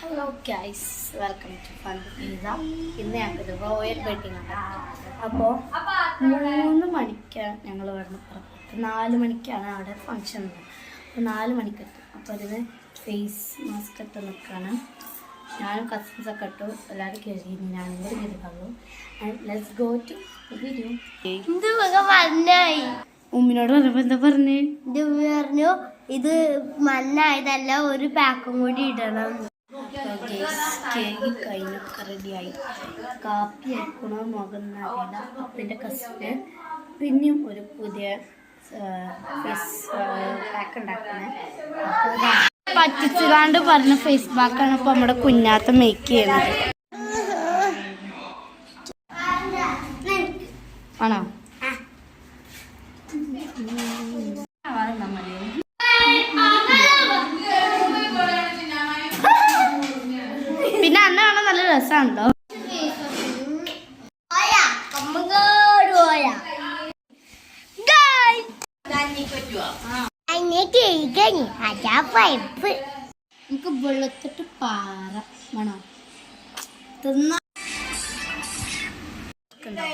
Hello guys welcome to fun pizza ഇന്ന് ഞങ്ങൾക്ക് royal wedding ആണ്. അപ്പോൾ മൂന്ന് മണിക്കാണ് ഞങ്ങൾ വരണം. പുറത്ത് നാല് മണിക്കാണ് അവിടെ ഫങ്ഷൻ ഉള്ളത്. അപ്പോൾ നാല് മണിക്ക് എത്തും. അപ്പോൾ അതിന് ഫേസ് മാസ്ക് ഇട്ട് നിൽക്കുകയാണ് ഞാനും കസ്റ്റംസ് ഒക്കെ ഇട്ടു. എല്ലാവരും കയറി ഞാനും കൂടി കയറിയുള്ളൂ and let's go to video ഉമ്മിനോട് പറഞ്ഞപ്പോൾ എന്താ പറഞ്ഞേ? ഇത് പറഞ്ഞു ഇത് മണ്ണായതല്ല ഒരു പാക്കും കൂടി ഇടണം. കേക്ക് കഴിഞ്ഞൊക്കെ റെഡിയായി കാപ്പി അയക്കണോ മുഖം അപ്പന്റെ കസിന് പിന്നെയും ഒരു പുതിയ പാക്ക് ഉണ്ടാക്കണേ. പറ്റിച്ചുകാണ്ട് പറഞ്ഞ ഫേസ് പാക്കാണ് ഇപ്പൊ നമ്മുടെ കുഞ്ഞാത്ത മേക്ക് ചെയ്യുന്നത്. ആണോ? രസമാണല്ലോ നമുക്ക് വെളുത്തിട്ട് പാറ വേണോ. തിന്ന.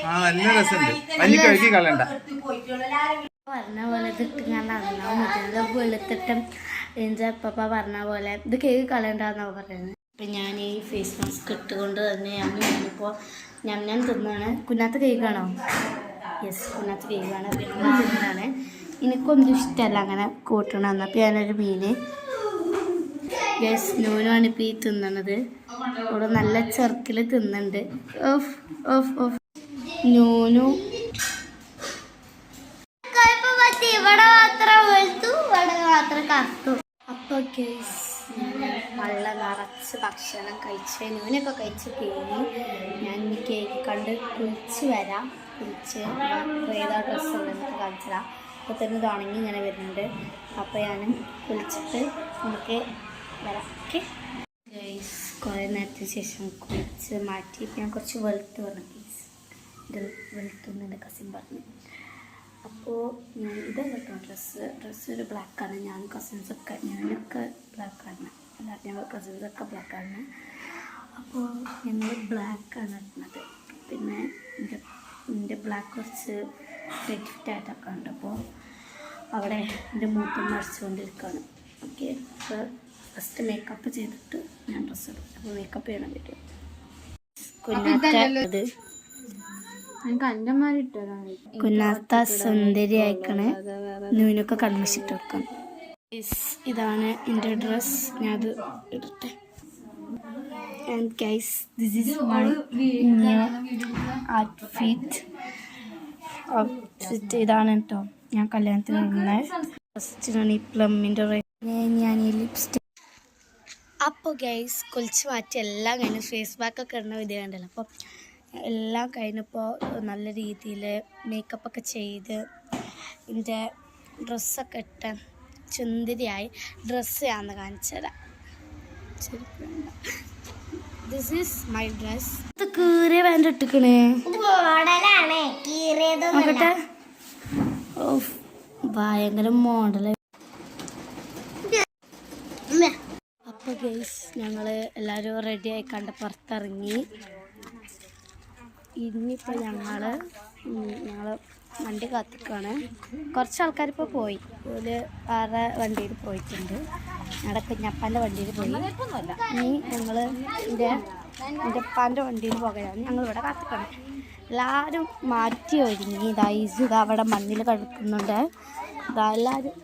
ആ നല്ല രസമുണ്ട്. പനി കഴുകി കളയണ്ട. പറഞ്ഞ പോലെ മുതൽ വെളുത്തിട്ടും എന്റെ പപ്പ പറഞ്ഞ പോലെ ഇത് കേക്ക് കളയണ്ടെന്നാണ് പറയുന്നത് അപ്പം ഞാൻ ഈ ഫേസ് മാസ്ക് ഇട്ടുകൊണ്ട് തന്നെ ഞാൻ ഞാനിപ്പോൾ ഞാൻ ഞാൻ തിന്നാണ്. കുഞ്ഞാത്ത കേക്കാണോ? യെസ് കുഞ്ഞാത്ത കേക്കാണ്. അപ്പം ഞാൻ തിന്നാണ് എനിക്കൊന്നും ഇഷ്ടമല്ല അങ്ങനെ കൂട്ടണമെന്ന് അപ്പം ഞാനൊരു മീന് യെസ് നൂനാണ് ഇപ്പോൾ ഈ തിന്നണത്. ഇവിടെ നല്ല ചെറുക്കിൽ തിന്നുന്നുണ്ട് ഓഫ് ഓഫ് ഓഫ്. നൂനു. ഇവിടെ മാത്രം വെളുത്തു ഇവിടെ മാത്രം കറുത്തു. അപ്പോൾ കേസ് നല്ല നിറച്ച് ഭക്ഷണം കഴിച്ച് നൂനൊക്കെ കഴിച്ച് കഴിഞ്ഞ് ഞാൻ കേക്ക് കണ്ട് കുളിച്ച് വരാം. കുളിച്ച് ഏതാ ഡ്രസ്സ് ഉണ്ടെന്ന് കാണിച്ചതാണ് അപ്പോൾ തന്നെ തുടങ്ങി ഇങ്ങനെ വരുന്നുണ്ട്. അപ്പോൾ ഞാൻ കുളിച്ചിട്ട് നമുക്ക് വരാം. ഗൈസ് കുറേ നേരത്തിന് ശേഷം കുളിച്ച് മാറ്റിയിട്ട് ഞാൻ കുറച്ച് വെളുത്ത് പറഞ്ഞു ഗൈസ് ഇത് വെളുത്തുന്ന് എന്റെ കസിൻ പറഞ്ഞു. അപ്പോൾ ഞാൻ ഇതല്ല ഡ്രസ്സ് ഡ്രസ്സ് ഒരു ബ്ലാക്കാണ് ഞാൻ കസിൻസൊക്കെ ഞാനൊക്കെ ബ്ലാക്കാണ് അല്ല ഞങ്ങൾ കസിൻസൊക്കെ ബ്ലാക്കാണ് അപ്പോൾ ഞങ്ങൾ ബ്ലാക്കാണ് ഇടുന്നത്. പിന്നെ എന്റെ എന്റെ ബ്ലാക്ക് കുറച്ച് റെഡ് ഫിറ്റായിട്ടൊക്കെ ഉണ്ട്. അപ്പോൾ അവിടെ എന്റെ മൂത്തം മറിച്ചുകൊണ്ടിരിക്കുകയാണ് ഓക്കെ അപ്പോൾ ഫസ്റ്റ് മേക്കപ്പ് ചെയ്തിട്ട് ഞാൻ ഡ്രസ്സ് ഇടും. അപ്പോൾ മേക്കപ്പ് ചെയ്യണം പറ്റും കുഞ്ഞാറ്റ കുഞ്ഞാത്ത സുന്ദരി അയക്കണേ നൂനൊക്കെ കൺമിച്ചിട്ട് വെക്കണം. ഇതാണ് എന്റെ ഡ്രസ് ഞാൻ അത് ഇടട്ടെ and guys this is my new outfit outfit ഇതാണ് കേട്ടോ ഞാൻ കല്യാണത്തിന് ഇടുന്നത് ഫസ്റ്റിനാണ് ഈ പ്ലമ്മിന്റെ ഞാൻ ഈ ലിപ്സ്റ്റിക് അപ്പോൾ ഗൈസ് കുളിച്ച് മാറ്റി എല്ലാം കഴിഞ്ഞ് ഫേസ് പാക്കൊക്കെ ഇടുന്ന വിധി കണ്ടല്ലോ. അപ്പോൾ എല്ലാം കഴിഞ്ഞപ്പോൾ നല്ല രീതിയിൽ മേക്കപ്പൊക്കെ ചെയ്ത് എന്റെ ഡ്രസ്സൊക്കെ ഇട്ട് ചുന്തിരിയായി ഡ്രസ്സ് ഞാൻ കാണിച്ചു തരാം ദിസ് ഈസ് മൈ ഡ്രസ് ഇത് കീറിയ പാന്റ് ഇട്ടിക്കണേ നോക്കട്ടെ. ഭയങ്കര മോഡൽ അപ്പോൾ ഗെയ്സ് ഞങ്ങൾ എല്ലാവരും റെഡി ആയി കണ്ട് പുറത്തിറങ്ങി. ഇനിയിപ്പോൾ ഞങ്ങൾ ഞങ്ങൾ വണ്ടി കാത്തിക്കാണ്. കുറച്ച് ആൾക്കാർ ഇപ്പോൾ പോയി. ഒരു വേറെ വണ്ടിയിൽ പോയിട്ടുണ്ട്. ഞങ്ങളുടെ കുഞ്ഞപ്പാന്റെ വണ്ടിയിൽ പോയി. ഇനി ഞങ്ങൾ എന്റെ എന്റെ ഉപ്പാന്റെ വണ്ടിയിൽ പോകലാണ് ഞങ്ങളിവിടെ കാത്തിക്കണം. എല്ലാവരും മാറ്റി ഒരുങ്ങി. ഇതാ ഈസ് ഇതാ അവിടെ മണ്ണിൽ കിടക്കുന്നുണ്ട്. ഇതാ എല്ലാവരും